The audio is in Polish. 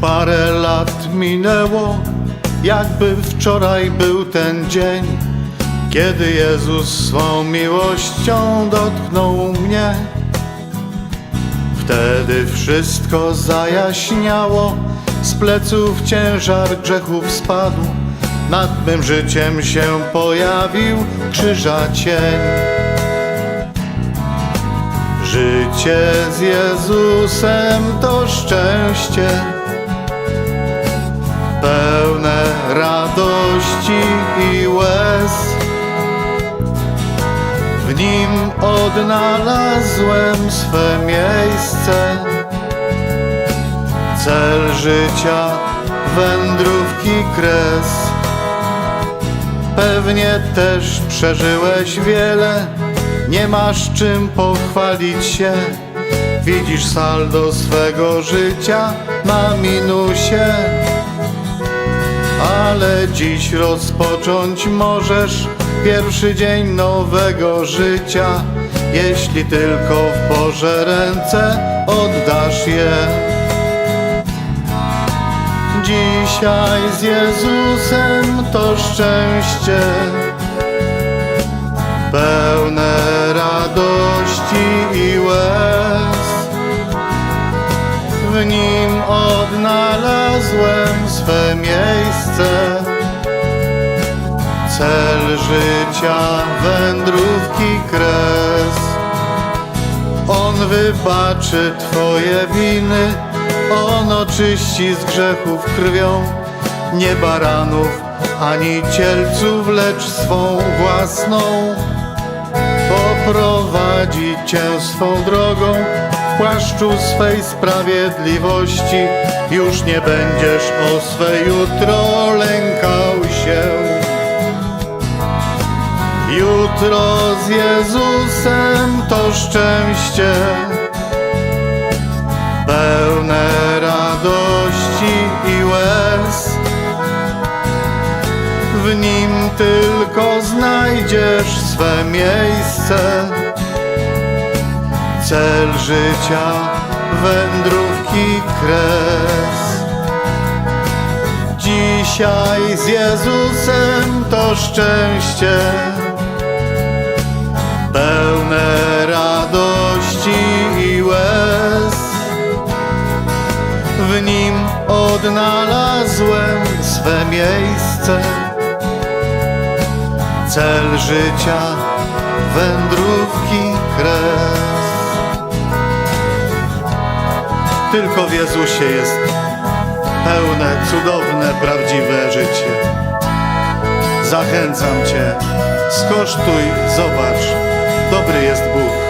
parę lat minęło, jakby wczoraj był ten dzień, kiedy Jezus swą miłością dotknął mnie. Wtedy wszystko zajaśniało, z pleców ciężar grzechów spadł, nad mym życiem się pojawił krzyża cień. Życie z Jezusem to szczęście, pełne radości i łez. W nim odnalazłem swe miejsce, cel życia, wędrówki kres. Pewnie też przeżyłeś wiele, nie masz czym pochwalić się. Widzisz saldo swego życia na minusie, ale dziś rozpocząć możesz pierwszy dzień nowego życia, jeśli tylko w Boże ręce oddasz je. Dzisiaj z Jezusem to szczęście W nim odnalazłem swe miejsce, cel życia, wędrówki kres. On wybaczy Twoje winy, On oczyści z grzechów krwią, nie baranów ani cielców, lecz swą własną. Poprowadzi Cię swą drogą, w płaszczu swej sprawiedliwości, już nie będziesz o swe jutro lękał się. Jutro z Jezusem to szczęście, pełne radości i łez. W nim tylko znajdziesz swe miejsce, cel życia, wędrówki kres. Dzisiaj z Jezusem to szczęście pełne radości i łez. W nim odnalazłem swe miejsce, cel życia, wędrówki kres. Tylko w Jezusie jest pełne, cudowne, prawdziwe życie. Zachęcam Cię, skosztuj, zobacz, dobry jest Bóg.